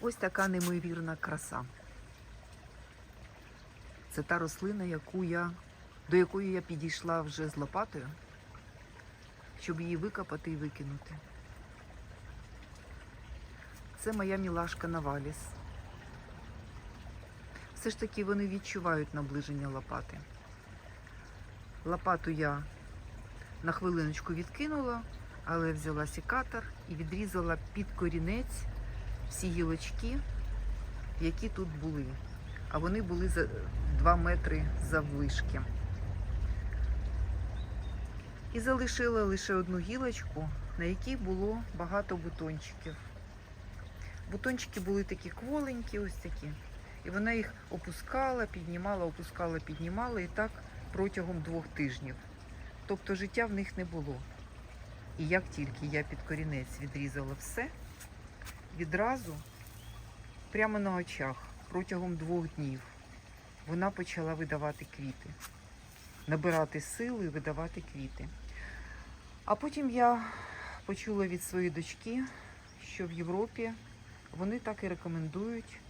Ось така неймовірна краса. Це та рослина, яку я, до якої я підійшла вже з лопатою, щоб її викопати і викинути. Це моя мілашка Наваліс. Все ж таки вони відчувають наближення лопати. Лопату я на хвилиночку відкинула, але взяла секатор і відрізала під корінець всі гілочки, які тут були. А вони були за 2 метри заввишки. І залишила лише одну гілочку, на якій було багато бутончиків. Бутончики були такі кволенькі, ось такі. І вона їх опускала, піднімала, опускала, піднімала і так протягом двох тижнів. Тобто життя в них не було. І як тільки я під корінець відрізала все, відразу, прямо на очах, протягом двох днів, вона почала видавати квіти, набирати сили і видавати квіти. А потім я почула від своєї дочки, що в Європі вони так і рекомендують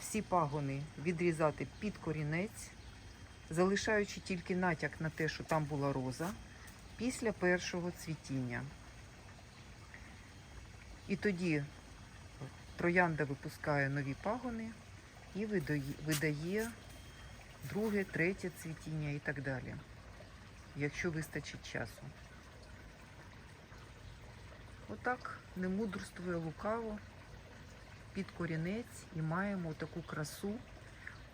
всі пагони відрізати під корінець, залишаючи тільки натяк на те, що там була роза, після першого цвітіння. І тоді троянда випускає нові пагони і видає, друге, третє цвітіння і так далі, якщо вистачить часу. Отак, не мудрствує лукаво, під корінець і маємо таку красу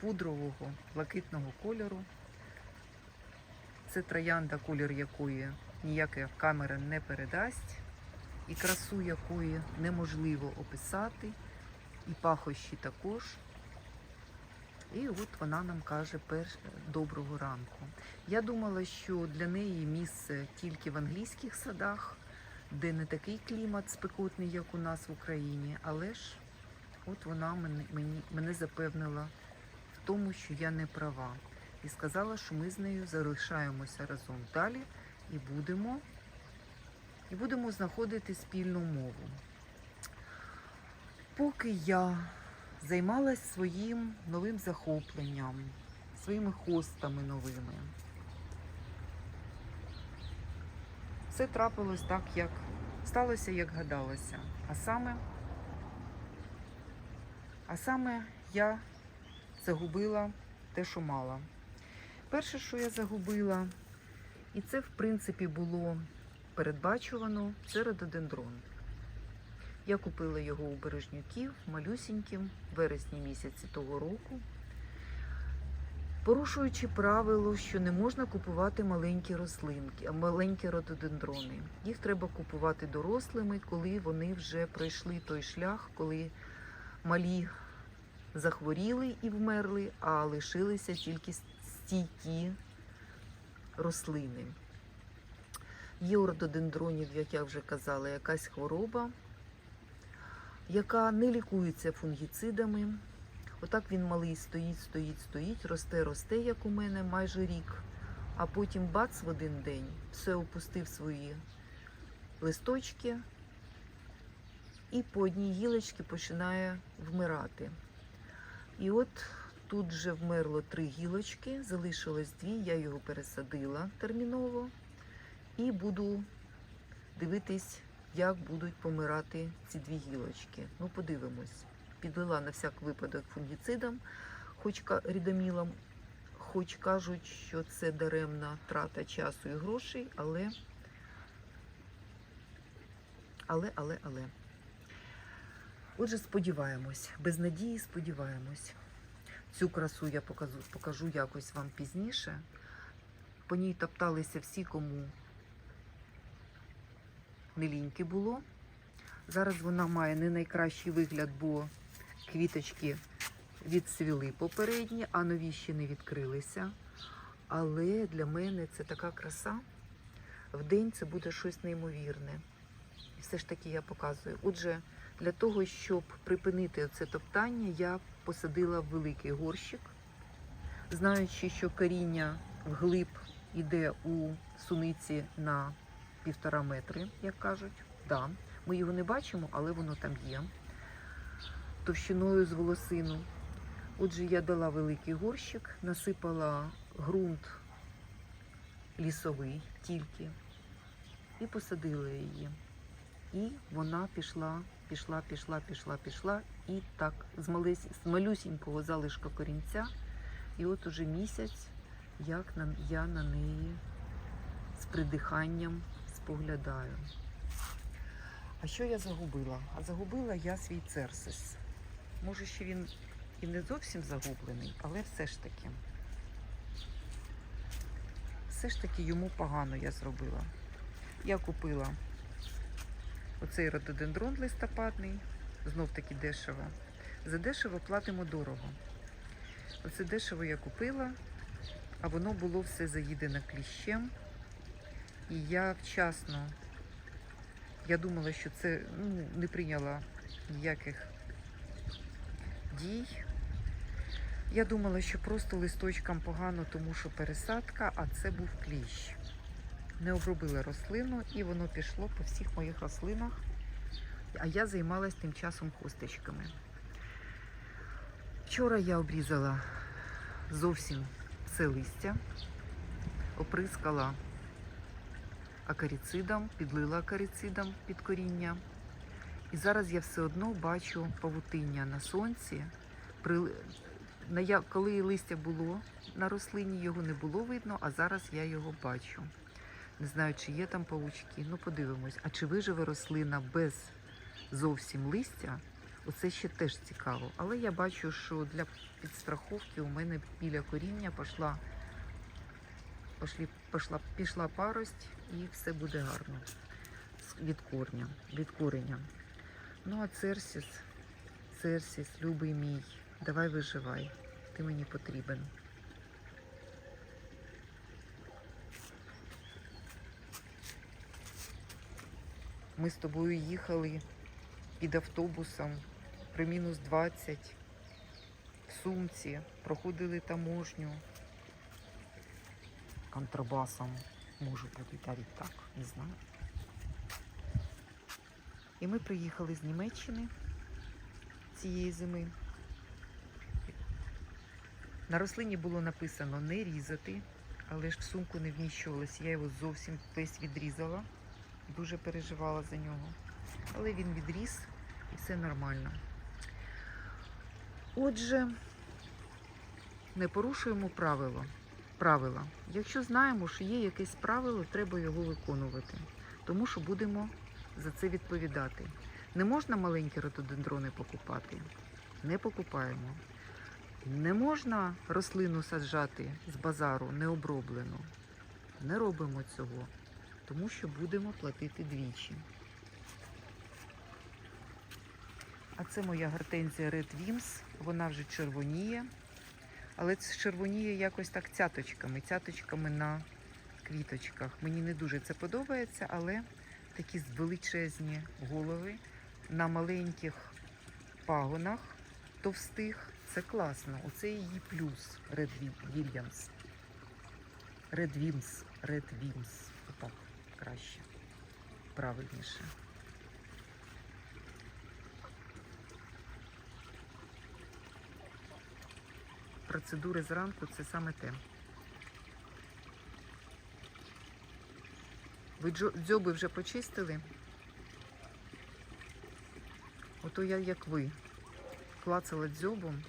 пудрового блакитного кольору. Це троянда, колір якої ніяка камера не передасть, і красу якої неможливо описати, і пахощі також. І от вона нам каже перш... доброго ранку. Я думала, що для неї місце тільки в англійських садах, де не такий клімат спекотний, як у нас в Україні, але ж от вона мене, мені, мене запевнила в тому, що я не права. І сказала, що ми з нею залишаємося разом далі і будемо, і будемо знаходити спільну мову. Поки я займалась своїм новим захопленням, своїми хостами новими. Все трапилось так, як сталося, як гадалося. А саме, а саме я загубила те, що мала. Перше, що я загубила, і це, в принципі, було передбачувано, це рододендрон. Я купила його у Бережнюків малюсіньким в вересні місяці того року, порушуючи правило, що не можна купувати маленькі рослинки, маленькі рододендрони. Їх треба купувати дорослими, коли вони вже пройшли той шлях, коли малі захворіли і вмерли, а лишилися тільки стійкі рослини. Є у рододендронів, як я вже казала, якась хвороба, яка не лікується фунгіцидами. Отак він малий стоїть, стоїть, стоїть, росте, росте, як у мене, майже рік. А потім бац в один день все опустив свої листочки і по одній гілочці починає вмирати. І от тут вже вмерло три гілочки, залишилось дві, я його пересадила терміново і буду дивитись, як будуть помирати ці дві гілочки. Ну, подивимось. Підлила на всяк випадок фунгіцидом, хоч рідомілом, хоч кажуть, що це даремна трата часу і грошей, але, але, але, але. Отже, сподіваємось, без надії сподіваємось. Цю красу я покажу, покажу якось вам пізніше. По ній топталися всі, кому не було. Зараз вона має не найкращий вигляд, бо квіточки відцвіли попередні, а нові ще не відкрилися. Але для мене це така краса. В день це буде щось неймовірне. І все ж таки я показую. Отже, для того, щоб припинити це топтання, я посадила великий горщик, знаючи, що коріння вглиб іде у суниці на півтора метри, як кажуть. Да, ми його не бачимо, але воно там є. товщиною з волосину. Отже, я дала великий горщик, насипала ґрунт лісовий тільки і посадила її. І вона пішла, пішла, пішла, пішла, пішла. І так, з, малесь, з малюсінького залишка корінця. І от уже місяць, як я на неї з придиханням споглядаю. А що я загубила? А загубила я свій церсис. Може, ще він і не зовсім загублений, але все ж таки. Все ж таки йому погано я зробила. Я купила оцей рододендрон листопадний, знов таки дешево. За дешево платимо дорого. Оце дешево я купила, а воно було все заїдено кліщем. І я вчасно, я думала, що це ну, не прийняла ніяких дій. Я думала, що просто листочкам погано, тому що пересадка, а це був кліщ. Не обробила рослину і воно пішло по всіх моїх рослинах. А я займалась тим часом хусточками. Вчора я обрізала зовсім все листя, оприскала акаріцидом, підлила акаріцидом під коріння. І зараз я все одно бачу павутиння на сонці. Коли листя було на рослині, його не було видно, а зараз я його бачу. Не знаю, чи є там павучки. Ну, подивимось. А чи виживе рослина без зовсім листя? Оце ще теж цікаво. Але я бачу, що для підстраховки у мене біля коріння пішла, пошлі, пішла, пішла парость і все буде гарно від корня, від кореня. Ну а Церсіс, Церсіс, любий мій, давай виживай. Ти мені потрібен. Ми з тобою їхали під автобусом при мінус 20 в сумці, проходили таможню контрабасом. Може бути навіть так, не знаю. І ми приїхали з Німеччини цієї зими. На рослині було написано не різати, але ж в сумку не вміщувалось. Я його зовсім весь відрізала. Дуже переживала за нього. Але він відріс і все нормально. Отже, не порушуємо правило. Правила. Якщо знаємо, що є якесь правило, треба його виконувати. Тому що будемо за це відповідати. Не можна маленькі ротодендрони покупати. Не покупаємо. Не можна рослину саджати з базару необроблену. Не робимо цього, тому що будемо платити двічі. А це моя гортензія Red Wims. Вона вже червоніє. Але це червоніє якось так цяточками, цяточками на квіточках. Мені не дуже це подобається, але такі величезні голови на маленьких пагонах товстих. Це класно. Оце її плюс Wi- Williams. Red Wims. Red Wims. Отак краще. Правильніше. Процедури зранку це саме те. Ви дзьоби вже почистили? Ото я, як ви, клацала дзьобом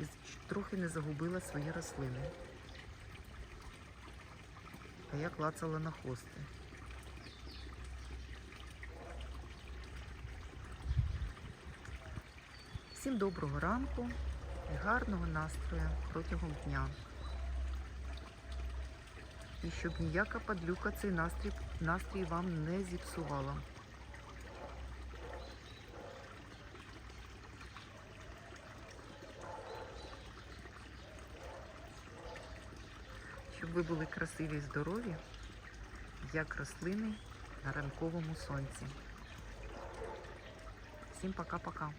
і трохи не загубила свої рослини. А я клацала на хости. Всім доброго ранку і гарного настрою протягом дня. І щоб ніяка падлюка цей настрій, настрій вам не зіпсувала. Щоб ви були красиві і здорові, як рослини на ранковому сонці. Всім пока-пока.